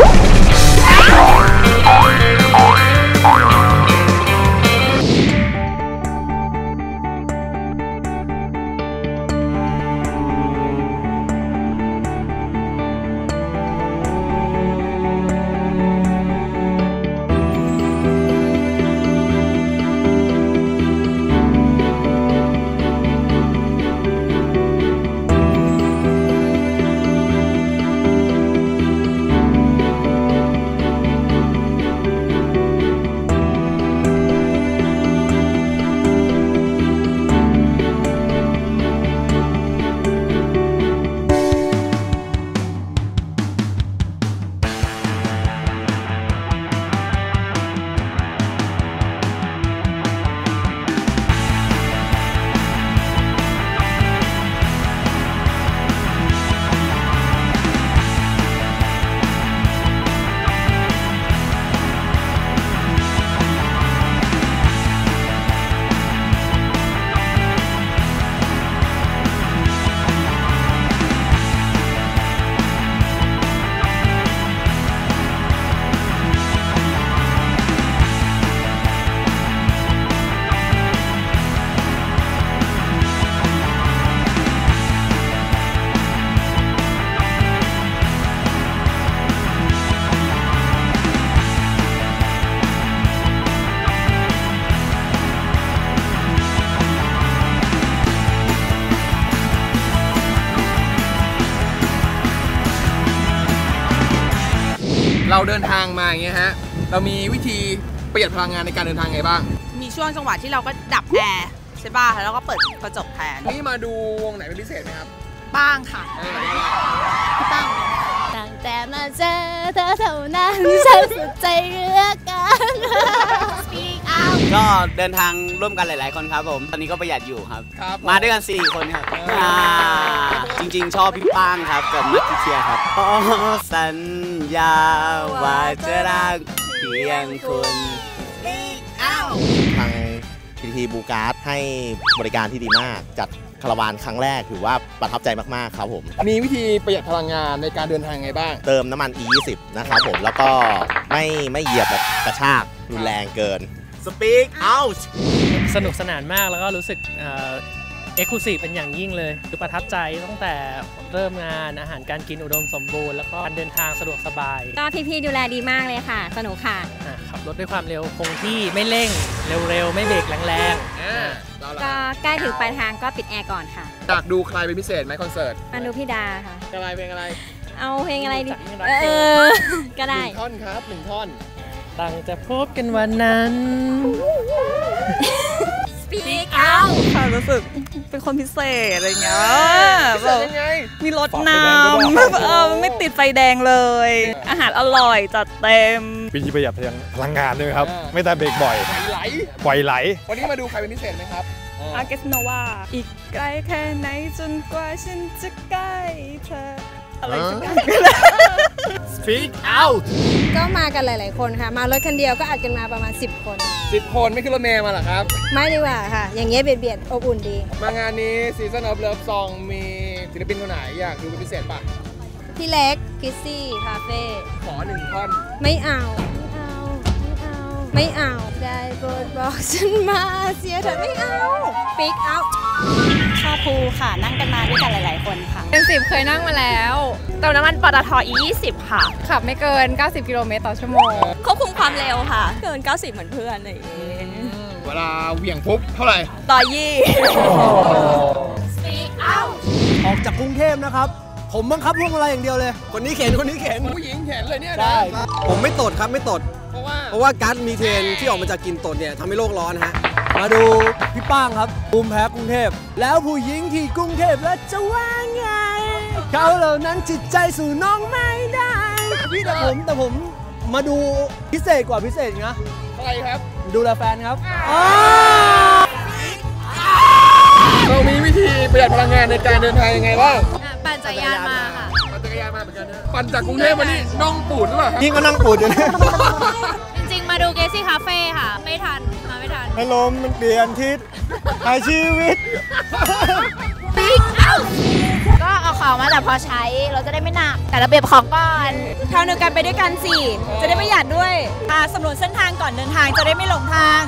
어? เราเดินทางมาอย่างเงี้ยฮะ เรามีวิธีประหยัดพลังงานในการเดินทางไงบ้าง มีช่วงจังหวะที่เราก็ดับแอร์ใช่ป่ะ แล้วก็เปิดกระจกแทนนี่มาดูวงไหนเป็นพิเศษไหมครับบ้างค่ะเออไหนบ้างตั้งแต่มาเจอเธอเท่านั้นฉันสุดใจเลือกกัน Speak out ก็เดินทางร่วมกันหลาย ๆ คนครับผม ตอนนี้ก็ประหยัดอยู่ครับ ครับมาด้วยกัน 4 คนครับเอออ่าจริง ๆ ชอบพี่ป้างครับกับมัตติเทียครับขอสัญญาว่าจะรักเพียงคุณทาง PTT บูการ์ดให้บริการที่ดีมาก จัดคาราวานครั้งแรกถือว่าประทับใจมาก ๆ ครับผม มีวิธีประหยัดพลังงานในการเดินทางไงบ้าง เติมน้ำมัน E20 นะครับผม แล้วก็ไม่ไม่เหยียบแบบกระชากรุนแรงเกิน Speak out สนุกสนานมากแล้วก็รู้สึกเอ็กซ์คลูซีฟเป็นอย่างยิ่งเลยคือประทับใจตั้งแต่เริ่มงานอาหารการกินอุดมสมบูรณ์แล้วก็การเดินทางสะดวกสบาย ก็พี่ๆดูแลดีมากเลยค่ะ สนุกค่ะอะขับรถด้วยความเร็วคงที่ไม่เร่งเร็วๆ ไม่เบรกแรงอ่าเราก็ล่ะใกล้ถึงปลายทางก็ปิดแอร์ก่อนค่ะอยากดูใครเป็นพิเศษไหมคอนเสิร์ตมาดูพี่ดาค่ะอะไรเพลงอะไร เอาเพลงอะไรดีจัดให้รักเออก็หได้นึ่งท่อนครับหนึ่งท่อนๆ ตั้งจะพบกันวันนั้น Speak out ค่ะรู้สึกเป็นคนพิเศษอะไรเงี้ยพิเศษยังไงมีรถนำเออไม่ติดไฟแดงเลย อาหารอร่อยจัดเต็มวิธีประหยัดพลังงานด้วยครับอ่าไม่แต่เบรกบ่อยไหลปล่อยไหล วันนี้มาดูใครเป็นพิเศษไหมครับอ่าอาเกสโนวาอีกไกลแค่ไหนจนกว่าฉันจะใกล้เธอ อะไรสักอย่าง Speak out ก็มากันหลาย ๆ คนค่ะ มารถคันเดียวก็อัดกันมาประมาณ 10 คนสิบคนไม่ขึ้นรถเมล์มาเหรอครับ ไม่ดีกว่าค่ะ อย่างเงี้ยเบียดเบียดอบอุ่นดี มางานนี้ Season of Love Song มีศิลปินคนไหนอยากดูเป็นพิเศษปะพี่เล็กคิสซี่คาเฟ่ขอหนึ่งท่อน ไม่เอา ไม่เอาไม่เอาไม่เอาได้โปรดบอกฉันมาเสียเถอะไม่เอาปิกเอาชอบภูค่ะ นั่งกันมาด้วยกันหลาย ๆ คน ค่ะเป็นสิบเคยนั่งมาแล้วเติมน้ำมันปตท E20 ค่ะ ขับไม่เกิน 90 กิโลเมตรต่อชั่วโมง ควบคุมความเร็วค่ะ เกิน 90 เหมือนเพื่อนอะไรอย่างงี้เวลาเหวี่ยงปุ๊บเท่าไหร่ ต่อยี่ออกจากกรุงเทพนะครับ ผมบังคับพวงมาลัยอย่างเดียวเลย คนนี้เข็นคนนี้เข็นผู้หญิงเห็นเลยเนี่ยนะใช่ผมไม่ตดครับไม่ตด เพราะว่าเพราะว่าก๊าซมีเทนที่ออกมาจากกลินตดเนี่ยทำให้โลกร้อนฮะ มาดูพี่ป้างครับภูมิแพ้กรุงเทพ แล้วผู้หญิงที่กรุงเทพแล้วจะว่าไง เขาเหล่านั้นจิตใจสู่น้องไม่ได้พี่แต่ผมแต่ผมมาดูพิเศษกว่าพิเศษอีกนะใครครับ ดูแลแฟนครับเรามีวิธีประหยัดพลังงานในการเดินทางยังไงบ้างปั่นจักรยานมาค่ะปั่นจักรยานมาเหมือนกันนะปั่นจากกรุงเทพมานี่น้องปูดหรือเปล่าครับนี่ก็นั่งปูดอยู่นะจริงๆมาดูเกซี่คาเฟ่ค่ะ ไม่ทันมาไม่ทันให้ลมมันเปลี่ยนทิศหายชีวิตก็เอา ของมาแต่พอใช้เราจะได้ไม่หนัก แต่ระเบียบของก่อนทางเดียวกันไปด้วยกันสิ จะได้ประหยัดด้วยอ่าสำรวจเส้นทางก่อนเดินทางจะได้ไม่หลงทาง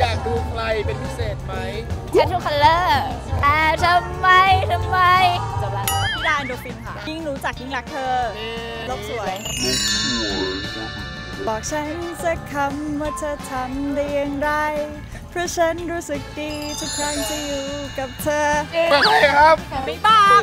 อยากดูใครเป็นพิเศษไหมแททูคัลเลอร์อ่าทำไมทำไมจบละพี่ดาโดฟินค่ะ ยิ่งรู้จักยิ่งรักเธอโลกสวย บอกฉันสักคำว่าเธอทำได้อย่างไรเพ ราะฉันรู้สึกดีทุกครั้งที่อยู่กับเธอเป็นใครครับ ไม่บอก